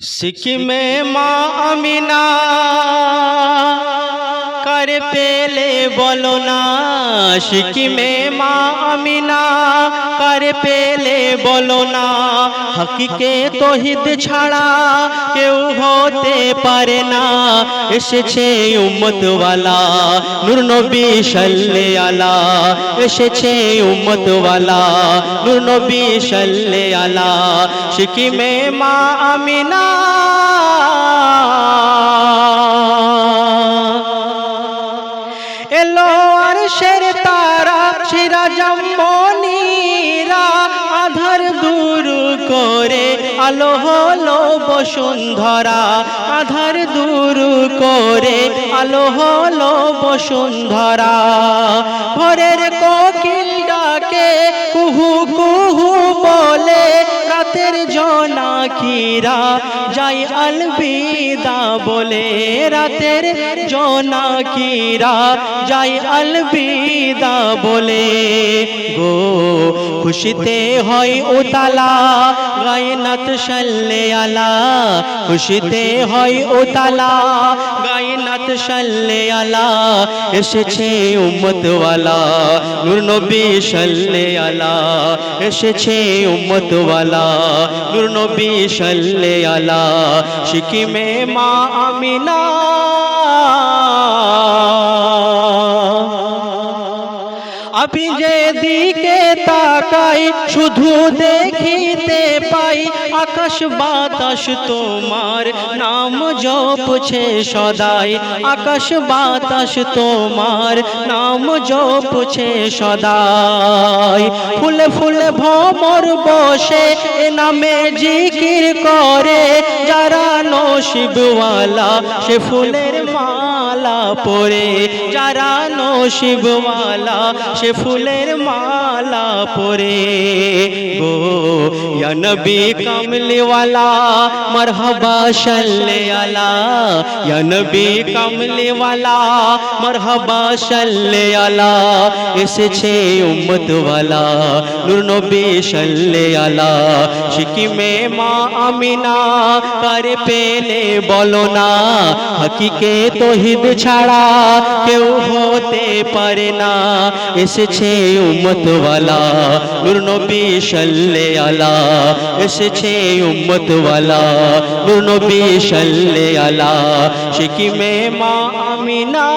সিকিমে মা আমিনা কার পেলে বলো না সিকিমে মা আমিনা কার পেলে বলো না হকিকে তহিদ ছাড়া হতে পারে না। এসেছে উম্মতওয়ালা নূর নবী সাল্লে আলা এসেছে উম্মতওয়ালা নূর নবী সাল্লে আলা সিকিমে মা আমিনা। এলো আর শের তারা শিরা জম্মনিরা আলো হলো বসুন্ধরা আধার দূর করে আলো হলো বসুন্ধরা। ভোরের কোকিল জোনাকিরা যাই আলবিদা বলে রাতের জোনাকিরা যাই আলবিদা বলে, গো, খুশিতে হয় উতালা, গায়নাত সাল্লে আলা, খুশিতে হয় উতালা, গায়নাত সাল্লে আলা, এসেছে উম্মতওয়ালা, নূর নবী সাল্লে আলা, এসেছে উম্মতওয়ালা, নূর নবী সাল্লে আলা সিকিমে মা আমিনা। আমি যেদিকে তাকাই, শুধু দেখিতে পাই, আকাশ বাতাস তোমার, নাম জপছে সদাই। আকাশ বাতাস তোমার, নাম জপছে সদাই। ফুলে ফুলে ভমর বসে, এ নামে জিকির করে, যারা নসিবওয়ালা, সে ফুলের মালা পরে যারা নসিবওয়ালা সে ফুলের মালা পরে। গো ইয়া নবী কামলি ওয়ালা মারহাবা সাল্লে আলা ইয়া নবী কামলি ওয়ালা মারহাবা সাল্লে আলা এসেছে উম্মত ওয়ালা নূর নবী সাল্লে আলা সিকিমে মা আমিনা কারে পেলে বলো না হকিকে তহিদ ছাড়া কেউ হতে পারে না এসেছে উম্মতওয়ালা নূর নবী সাল্লে আলা এসেছে উম্মতওয়ালা নবী সাল্লে আলা সিকিমে মা আমিনা।